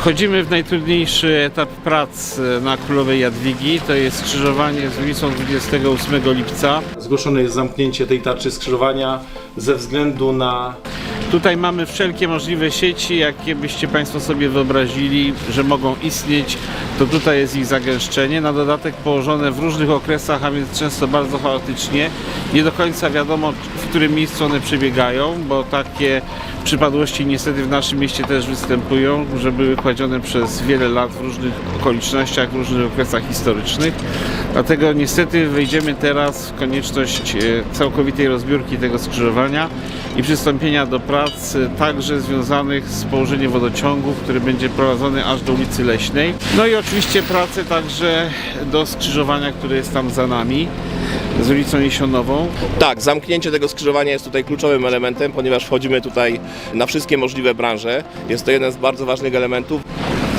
Wchodzimy w najtrudniejszy etap prac e, na Królowej Jadwigi. To jest skrzyżowanie z ulicą 28 lipca. Zgłoszone jest zamknięcie tej tarczy skrzyżowania ze względu na Tutaj mamy wszelkie możliwe sieci, jakie byście Państwo sobie wyobrazili, że mogą istnieć, to tutaj jest ich zagęszczenie. Na dodatek położone w różnych okresach, a więc często bardzo chaotycznie. Nie do końca wiadomo, w którym miejscu one przebiegają, bo takie przypadłości niestety w naszym mieście też występują, że były kładzione przez wiele lat w różnych okolicznościach, w różnych okresach historycznych. Dlatego niestety wejdziemy teraz w konieczność e, całkowitej rozbiórki tego skrzyżowania i przystąpienia do prac e, także związanych z położeniem wodociągu, który będzie prowadzony aż do ulicy Leśnej. No i oczywiście prace także do skrzyżowania, które jest tam za nami z ulicą Jesionową. Tak, zamknięcie tego skrzyżowania jest tutaj kluczowym elementem, ponieważ wchodzimy tutaj na wszystkie możliwe branże. Jest to jeden z bardzo ważnych elementów.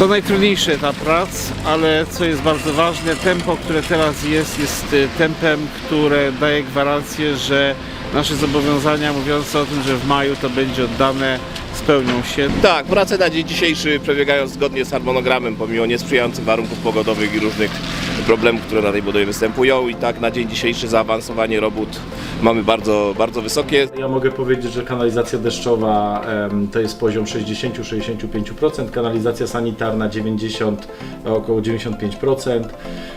To najtrudniejszy etap prac, ale co jest bardzo ważne, tempo, które teraz jest, jest y, tempem, które daje gwarancję, że nasze zobowiązania mówiące o tym, że w maju to będzie oddane, spełnią się. Tak, prace na dzień dzisiejszy przebiegają zgodnie z harmonogramem, pomimo niesprzyjających warunków pogodowych i różnych problemów, które na tej budowie występują. I tak na dzień dzisiejszy zaawansowanie robót mamy bardzo, bardzo wysokie. Ja mogę powiedzieć, że kanalizacja deszczowa to jest poziom 60-65%, kanalizacja sanitarna 90, około 95%,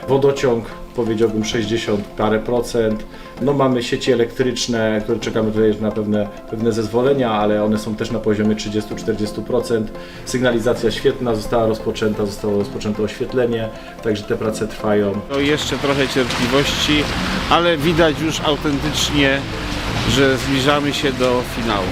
wodociąg powiedziałbym 60 parę procent. No mamy sieci elektryczne, które czekamy tutaj na pewne, pewne zezwolenia, ale one są też na poziomie 30-40%. Sygnalizacja świetna została rozpoczęta, zostało rozpoczęte oświetlenie, także te prace trwają. No jeszcze trochę cierpliwości, ale widać już autentycznie, że zbliżamy się do finału.